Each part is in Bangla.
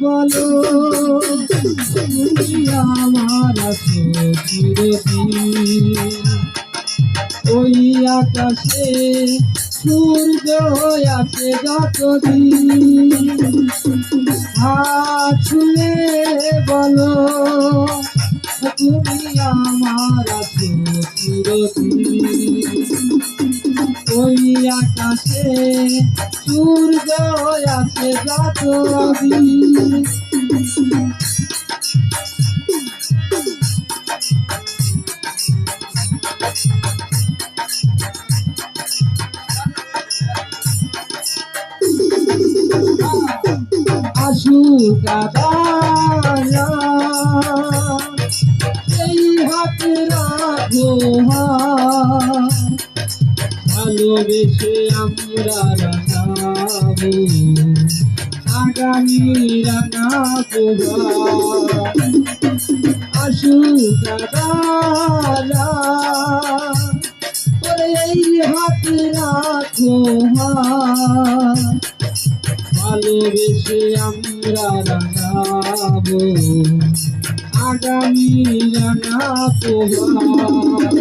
বলো, তুমি আমার চিরদিন। ওই আকাশে সূর্য আছে যতদিন। হাত ছুঁয়ে বলো, তুমি আমার চিরদিন। ওই আকাশে সূর্য আছে যতদিন আসুক সেই হাত রাখো। ভালোবেসে আমরা রাঙাবো। আগামী রাঙা আসুক আদায়া ওরে এই হাত রাখো। ভালোবেসে আমরা রাঙাবো। আগামী রাঙা পোহার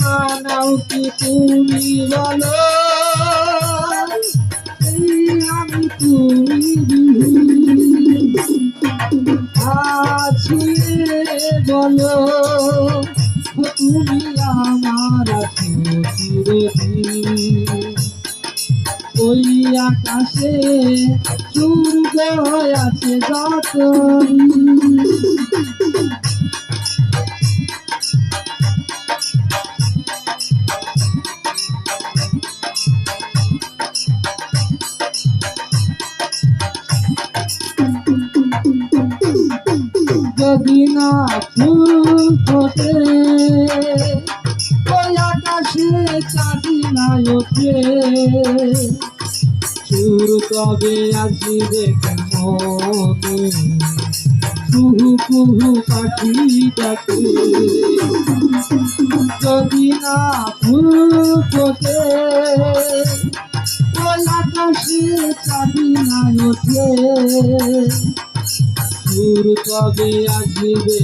মানাও কি তুমি বলো আমি তুমি আছি বলো, তুমি আমার ওই আকাশে সূর্য আছে যত যদি না ফুল ফোটে। ওই আকাশে না ওঠে সুর কবে আসবে কেমনে? কুহু কুহু পাখি ডাকে। যদি না ফুল ফোটে, ওই আকাশে চাঁদি না ওঠে সুর কবে আসবে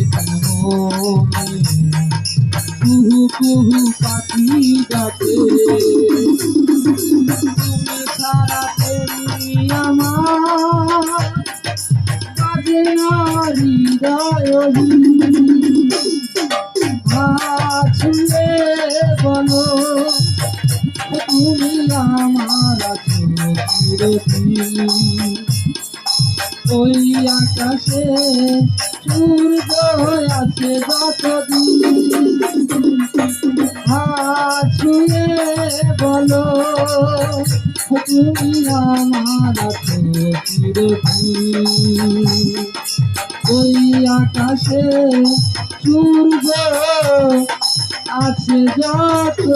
কুহু কুহু পাখি ডাকে। তুমি ছাড়া তেমনি আমার কাজে না হৃদয় ছুঁয়ে বলো, তুমি আমার চিরদিন। ওই আকাশে সূর্য আছে যতদিন। হাত ছুঁয়ে বলো, তুমি আমার ওই আকাশে সূর্য আছে যত।